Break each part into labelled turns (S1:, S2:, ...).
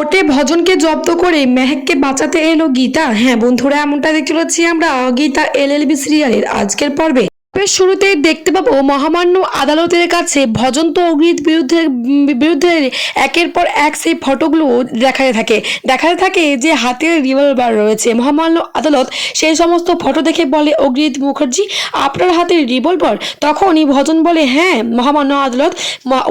S1: ওটে ভজনকে জব্দ করে মেহেককে বাঁচাতে এলো গীতা। হ্যাঁ বন্ধুরা, এমনটা দেখতে পাচ্ছি আমরা। গীতা, এল এল বি সিরিয়ালের আজকের পর্বে। পর্বের শুরুতেই দেখতে পাবো মহামান্য আদালতের কাছে ভজন তো অগ্নির বিরুদ্ধে বিরুদ্ধে একের পর এক সেই ফটোগুলো দেখাতে থাকে। দেখাতে থাকে যে হাতে রিভলভার রয়েছে। মহামান্য আদালত সেই সমস্ত ফটো দেখে বলে অগ্নিত মুখার্জি, আপনার হাতে রিভলভার তখনই ভজন বলে হ্যাঁ মহামান্য আদালত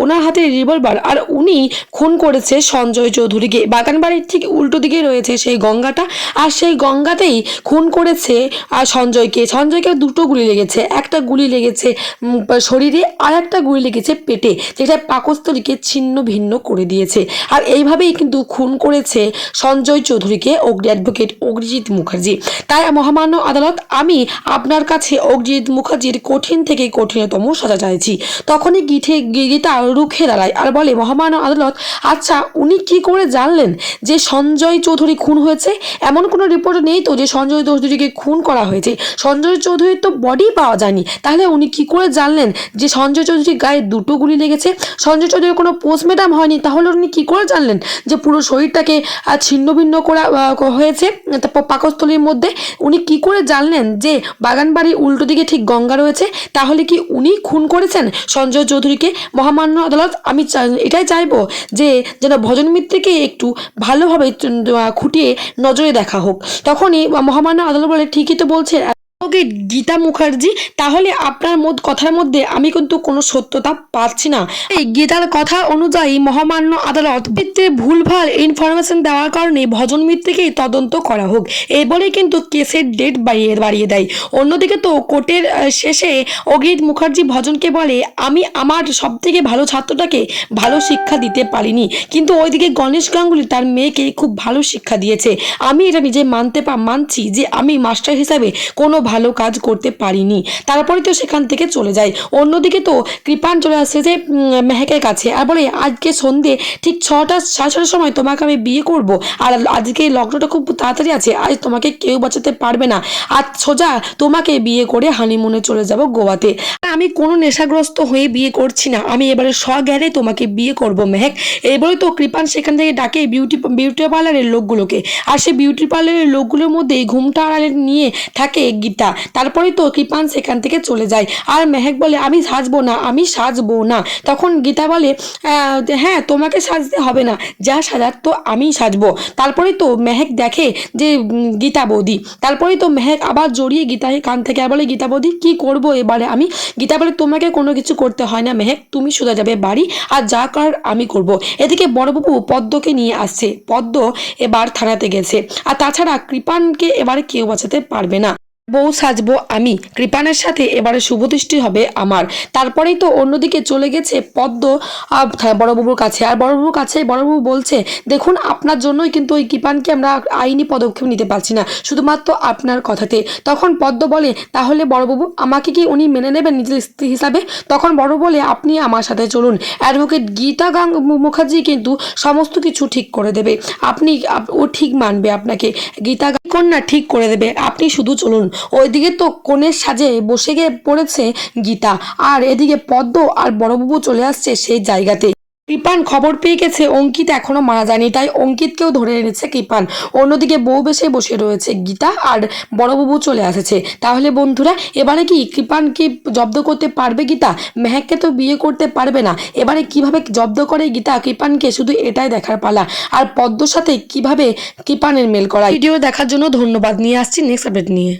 S1: ওনার হাতে রিভলভার আর উনি খুন করেছে সঞ্জয় চৌধুরীকে। বাগানবাড়ির ঠিক উল্টো দিকে রয়েছে সেই গঙ্গাটা। আর সেই গঙ্গাতেই খুন করেছে আর সঞ্জয়কে। সঞ্জয়কে দুটো গুলি লেগেছে। একটা গুলি লেগেছে শরীরে আর একটা গুলি লেগেছে পেটে, যেটা পাকস্থলীকে ছিন্ন ভিন্ন করে দিয়েছে। আর এইভাবেই কিন্তু খুন করেছে সঞ্জয় চৌধুরীকে অগ্নি অ্যাডভোকেট অগ্নিজিৎ মুখার্জি। তাই মহামান্য আদালত আমি আপনার কাছে অগ্নিজিৎ মুখার্জির কঠিন থেকে কঠিনতম সাজা চাইছি। তখনই গিঠে গীতা রুখে দাঁড়ায় আর বলে, মহামান্য আদালত আচ্ছা উনি কি করে জানলেন যে সঞ্জয় চৌধুরী খুন হয়েছে? এমন কোনো রিপোর্ট নেই তো যে সঞ্জয় চৌধুরীকে খুন করা হয়েছে। সঞ্জয় চৌধুরীর তো বডি পাওয়া যায়নি। তাহলে উনি কি করে জানলেন যে সঞ্জয় চৌধুরীর গায়ে দুটো গুলি লেগেছে? সঞ্জয় চৌধুরীর কোনো পোস্টমেটাম হয়নি। তাহলে উনি কি করে জানলেন যে পুরো শরীরটাকে আহ, ছিন্ন ভিন্ন করা হয়েছে? পাকস্থলীর মধ্যে উনি কি করে জানলেন যে বাগানবাড়ির উল্টো দিকে ঠিক গঙ্গা রয়েছে? তাহলে কি উনি খুন করেছেন সঞ্জয় চৌধুরীকে? মহামান্য আদালত আমি এটাই চাইব যে যেন ভজন মিত্রকে একটু ভালোভাবে খুঁটিয়ে নজরে দেখা হোক। তখনই মহামান্য আদালত বলে ঠিকই তো বলছে। ওকে গীতা মুখার্জি তাহলে আপনার মত কথার মধ্যে আমি কিন্তু কোনো সত্যতা পাচ্ছি না। এই গীতার কথা অনুযায়ী মহামান্য আদালত মিত্রে ভুলভাল ইনফরমেশন দেওয়ার কারণে ভজন মিত্রকেই তদন্ত করা হোক। এই বলে কিন্তু কেসের ডেট বাড়িয়ে বাড়িয়ে দেয়। অন্যদিকে তো কোর্টের শেষে অগ্রিত মুখার্জি ভজনকে বলে, আমি আমার সব থেকে ভালো ছাত্রটাকে ভালো শিক্ষা দিতে পারিনি। কিন্তু ওইদিকে গণেশ গাঙ্গুলি তার মেয়েকে খুব ভালো শিক্ষা দিয়েছে। আমি এটা নিজে মানতে পা মানছি যে আমি মাস্টার হিসাবে কোনো ভালো কাজ করতে পারিনি। তারপরে তো সেখান থেকে চলে যায়। অন্যদিকে তো কৃপান আসছে যে মেহেকের কাছে। আর বলে, আজকে সন্ধে ঠিক ছটা, সাড়ে ছটার সময় তোমাকে আমি বিয়ে করব। আর আজকে লগ্নটা খুব তাড়াতাড়ি আছে, আজ তোমাকে কেউ বাঁচাতে পারবে না। আর সোজা তোমাকে বিয়ে করে হানিমুনে চলে যাব গোয়াতে। আমি কোনো নেশাগ্রস্ত হয়ে বিয়ে করছি না। আমি এবারে স্বজ্ঞানে তোমাকে বিয়ে করব, মেহেক। এবারে তো কৃপান সেখান থেকে ডাকে বিউটি বিউটি পার্লারের লোকগুলোকে। আর সেই বিউটি পার্লারের লোকগুলোর মধ্যে ঘুমটা আড়ালে নিয়ে থাকে গীতা। তারপরে তো কৃপান সেখান থেকে চলে যায়। আর মেহেক বলে, আমি সাজবো না, আমি সাজবো। না। তখন গীতা বলে হ্যাঁ তোমাকে সাজতে হবে না। যা সাজার তো আমি সাজবো। তারপরে তো মেহেক দেখে যে গীতা বৌদি। তারপরে তো মেহেক আবার জড়িয়ে গীতাকে কান থেকে আর বলে, গীতা বৌদি, কী করব এবারে আমি? গীতা বলে, তোমাকে কোনো কিছু করতে হয় না মেহেক, তুমি সোজা যাবে বাড়ি, আর যা করার আমি করব। এদিকে বড়বাবু পদ্মকে নিয়ে আসছে। পদ্ম এবার থানাতে গেছে। আর তাছাড়া কৃপানকে এবারে কেউ বাঁচাতে পারবে না। বউ সাজবো আমি। কৃপানের সাথে এবারে শুভদৃষ্টি হবে আমার। তারপরেই তো অন্যদিকে চলে গেছে পদ্ম। হ্যাঁ, বড়বাবুর কাছে। আর বড়বাবুর কাছে বড়বাবু বলছে দেখুন আপনার জন্যই কিন্তু ওই কৃপানকে আমরা আইনি পদক্ষেপ নিতে পারছি না। শুধুমাত্র আপনার কথাতে। তখন পদ্ম বলে তাহলে বড়বাবু আমাকে কি উনি মেনে নেবেন নিজের স্ত্রী হিসাবে? তখন বড় বলে আপনি আমার সাথে চলুন। অ্যাডভোকেট গীতা গাং মুখার্জি কিন্তু সমস্ত কিছু ঠিক করে দেবে। আপনি ও ঠিক মানবে আপনাকে। গীতা কন্যা ঠিক করে দেবে। আপনি শুধু চলুন। ওইদিকে তো কনের সাজে বসে গিয়ে পড়েছে গীতা। আর এদিকে পদ্ম আর বড়বাবু চলে আসছে সেই জায়গাতে কৃপান খবর পেয়ে গেছে। অঙ্কিত এখনও মারা যায়নি, তাই অঙ্কিতকেও ধরে এনেছে কৃপান। অন্যদিকে বউ বেশে বসে রয়েছে গীতা আর বড়বাবু চলে এসেছে তাহলে বন্ধুরা, এবারে কি কৃপান কি জব্দ করতে পারবে গীতা? মেহেককে তো বিয়ে করতে পারবে না। এবারে কীভাবে জব্দ করে গীতা কৃপানকে? শুধু এটাই দেখার পালা। আর পদ্মর সাথে কীভাবে কৃপানের মেল করা ভিডিও দেখার জন্য ধন্যবাদ। নিয়ে আসছি নেক্সট আপডেট নিয়ে।